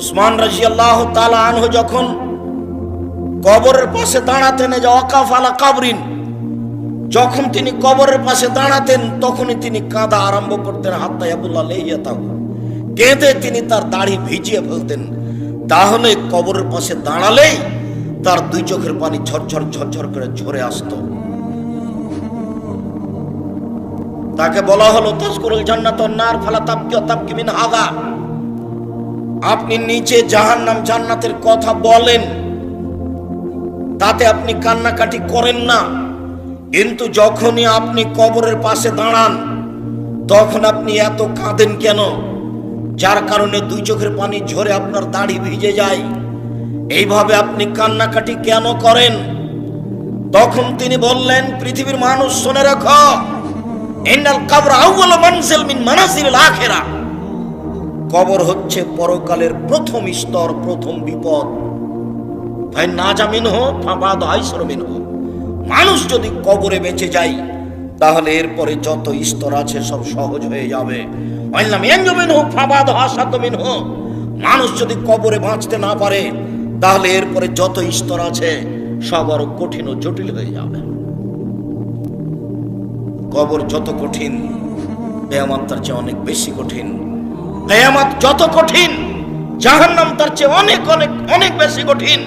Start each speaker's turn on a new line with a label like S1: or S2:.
S1: উসমান রাজি আল্লাহ আনহু যখন কবরের পাশে দাঁড়াতেন যে অকাফ আলা কাবরিন, যখন তিনি কবরের পাশে দাঁড়াতেন, তখনই তিনি কাঁদা আরম্ভ করতেন হাত্তা আবুল্লাহ লেইয়া তাহু। কেঁদে তিনি তার দাড়ি ভিজিয়ে ফেলতেন। তাহলে কবরের পাশে দাঁড়ালেই তার দুই চোখের পানি ঝরঝর ঝরঝর করে ঝরে আসতো। তাকে বলা হলো তস্করুল জান্নাত নার, ফালা তাবকি তাবকি মিন হাদা। আপনি নিচে জাহান্নাম জান্নাতের কথা বলেন, তাতে আপনি কান্নাকাটি করেন না। কিন্তু যখনই আপনি কবরের পাশে দাঁড়ান, তখন আপনি এত কাঁদেন কেন? যার কারণে দুই চোখের পানি ঝরে আপনার দাড়ি ভিজে যায়। এইভাবে আপনি কান্নাকাটি কেন করেন? তখন তিনি বললেন, পৃথিবীর মানুষ, শুনে রাখো, ইন্নাল কবর আউয়াল মানজিল মিন মানাজিল আখিরা। কবর হচ্ছে পরকালের প্রথম স্তর, প্রথম বিপদ। ভাই, না জামিন হো ফাঁপাদ হাইসরমিন হো মানুষ যদি কবরে বেঁচে যায়, তাহলে এরপরে যত স্তর আছে সব সহজ হয়ে যাবে। মানুষ যদি কবরে বাঁচতে না পারে, তাহলে এরপরে যত স্তর আছে, সব আরও কঠিন ও জটিল হয়ে যাবে। কবর যত কঠিন কেয়ামত তার চেয়ে অনেক বেশি কঠিন। কেয়ামত যত কঠিন জাহান্নাম তার চেয়ে অনেক অনেক অনেক বেশি কঠিন।